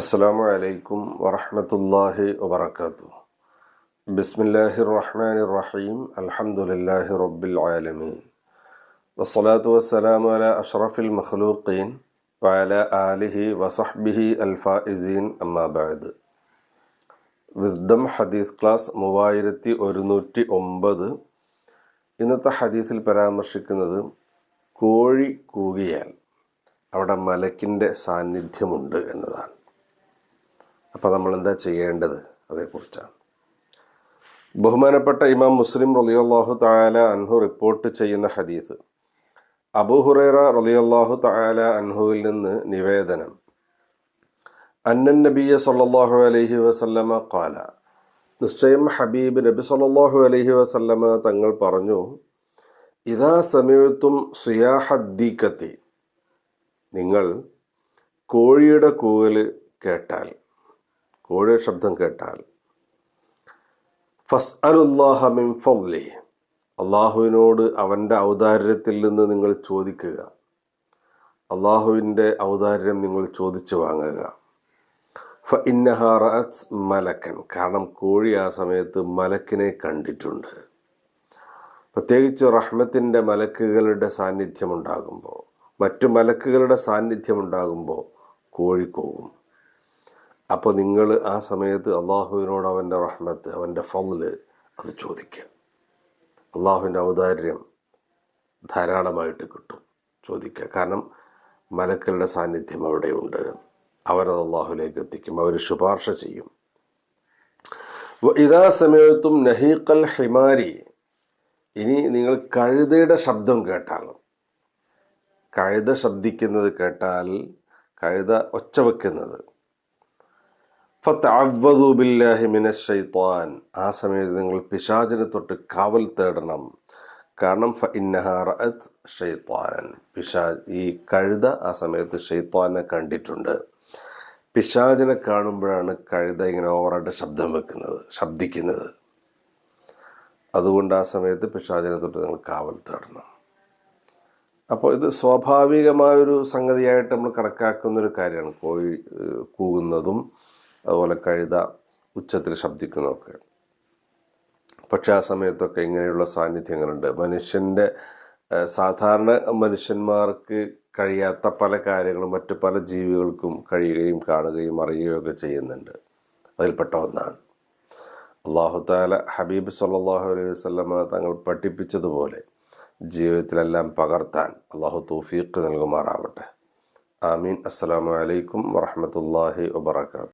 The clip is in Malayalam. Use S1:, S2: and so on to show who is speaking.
S1: അസ്സാം അലൈക്കും വറഹമത്തല്ലാഹി വബർക്കാത്തു ബിസ്മില്ലാഹി റഹ്മാൻ റഹീം അലഹമുല്ലാഹി റബ്ബിൽ ആലമീൻ വസ്സലാത്തു വസ്സലാമു അല അഷ്റഫിൽ മഖ്ലൂഖീൻ വഅല ആലിഹി വസഹ്ബിഹി അൽഫായിസീൻ അമ്മാബാദ് വിസ്ഡം ഹദീസ് ക്ലാസ് മൂവായിരത്തി ഒരുന്നൂറ്റി ഒമ്പത്. ഇന്നത്തെ ഹദീസിൽ പരാമർശിക്കുന്നത് കോഴി കൂകിയാൽ. അവിടെ മലക്കിന്റെ സാന്നിധ്യമുണ്ട് എന്നതാണ്. അപ്പോൾ നമ്മൾ എന്താ ചെയ്യേണ്ടത് അതേക്കുറിച്ചാണ്. ബഹുമാനപ്പെട്ട ഇമാം മുസ്ലിം റലിയല്ലാഹു തായാല അൻഹു റിപ്പോർട്ട് ചെയ്യുന്ന ഹദീസ് അബൂഹുറൈറ റലിയല്ലാഹു തായാല അൻഹുവിൽ നിന്ന് നിവേദനം. അന്നൻ നബിയ സല്ലാഹു അലൈഹി വസല്ലമ കാല നിശ്ചയം ഹബീബ് നബി സല്ലാഹു അലൈഹി വസല്ലമ തങ്ങൾ പറഞ്ഞു ഇതാ സമയത്തും സുയാഹദ്ദീക്കത്തി നിങ്ങൾ കോഴിയുടെ കൂവൽ കേട്ടാൽ കോഴിയുടെ ശബ്ദം കേട്ടാൽ ഫസ് അലുല്ലാഹ മിൻ ഫضലി അള്ളാഹുവിനോട് അവന്റെ ഔദാര്യത്തിൽ നിന്ന് നിങ്ങൾ ചോദിക്കുക. അള്ളാഹുവിന്റെ ഔദാര്യം നിങ്ങൾ ചോദിച്ചു വാങ്ങുക. ഫ ഇന്നഹാറത്ത് മലക്കൻ. കാരണം കോഴി ആ സമയത്ത് മലക്കിനെ കണ്ടിട്ടുണ്ട്. പ്രത്യേകിച്ച് റഹ്മത്തിന്റെ മലക്കുകളുടെ സാന്നിധ്യം ഉണ്ടാകുമ്പോൾ. മറ്റു മലക്കുകളുടെ സാന്നിധ്യം ഉണ്ടാകുമ്പോൾ കോഴിക്കോകും അപ്പോൾ നിങ്ങൾ ആ സമയത്ത് അള്ളാഹുവിനോട് അവന്റെ റഹ്മത്ത് അവന്റെ ഫൗൽ അത് ചോദിക്കുക. അള്ളാഹുവിന്റെ ഔദാര്യം ധാരാളമായിട്ട് കിട്ടും ചോദിക്കുക. കാരണം മലക്കളുടെ സാന്നിധ്യം അവിടെയുണ്ട്. അവരത് അള്ളാഹുലേക്ക് എത്തിക്കും. അവർ ശുപാർശ ചെയ്യും. ഇതാ സമയത്തും നഹീഖൽ ഹിമാരി. ഇനി നിങ്ങൾ കഴുതയുടെ ശബ്ദം കേട്ടാൽ കഴുത ശബ്ദിക്കുന്നത് കേട്ടാൽ കഴുത ഒച്ച വെക്കുന്നത്. ഷൈത്താൻ ആ സമയത്ത് നിങ്ങൾ പിശാചിനെ തൊട്ട് കാവൽ തേടണം. കാരണം ഷെയ്ത്താനൻ പിശാ ഈ കഴുത ആ സമയത്ത് ഷെയ്ത്വാനെ കണ്ടിട്ടുണ്ട്. പിശാചിനെ കാണുമ്പോഴാണ് കഴുത ഇങ്ങനെ ഓവറായിട്ട് ശബ്ദം വെക്കുന്നത് ശബ്ദിക്കുന്നത്. അതുകൊണ്ട് ആ സമയത്ത് പിശാചിനെ തൊട്ട് നിങ്ങൾ കാവൽ തേടണം. അപ്പോൾ ഇത് സ്വാഭാവികമായൊരു സംഗതിയായിട്ട് നമ്മൾ കണക്കാക്കുന്ന ഒരു കാര്യമാണ്. കോഴി കൂകുന്നതും അതുപോലെ കഴുത ഉച്ചത്തിൽ ശബ്ദിക്കുന്നതൊക്കെ. പക്ഷേ ആ സമയത്തൊക്കെ ഇങ്ങനെയുള്ള സാന്നിധ്യങ്ങളുണ്ട്. മനുഷ്യന്റെ സാധാരണ മനുഷ്യന്മാർക്ക് കഴിയാത്ത പല കാര്യങ്ങളും മറ്റു പല ജീവികൾക്കും കഴിയുകയും കാണുകയും അറിയുകയും ഒക്കെ ചെയ്യുന്നുണ്ട്. അതിൽപ്പെട്ട ഒന്നാണ്. അള്ളാഹു താല ഹബീബ് സല്ലാഹു അലൈഹി വസ്ലമ തങ്ങൾ പഠിപ്പിച്ചതുപോലെ ജീവിതത്തിലെല്ലാം പകർത്താൻ അള്ളാഹു തൗഫീഖ് നൽകുമാറാവട്ടെ. ആമീൻ. അസ്സാം വലൈക്കും വറഹമത്തല്ലാഹി വാത്തു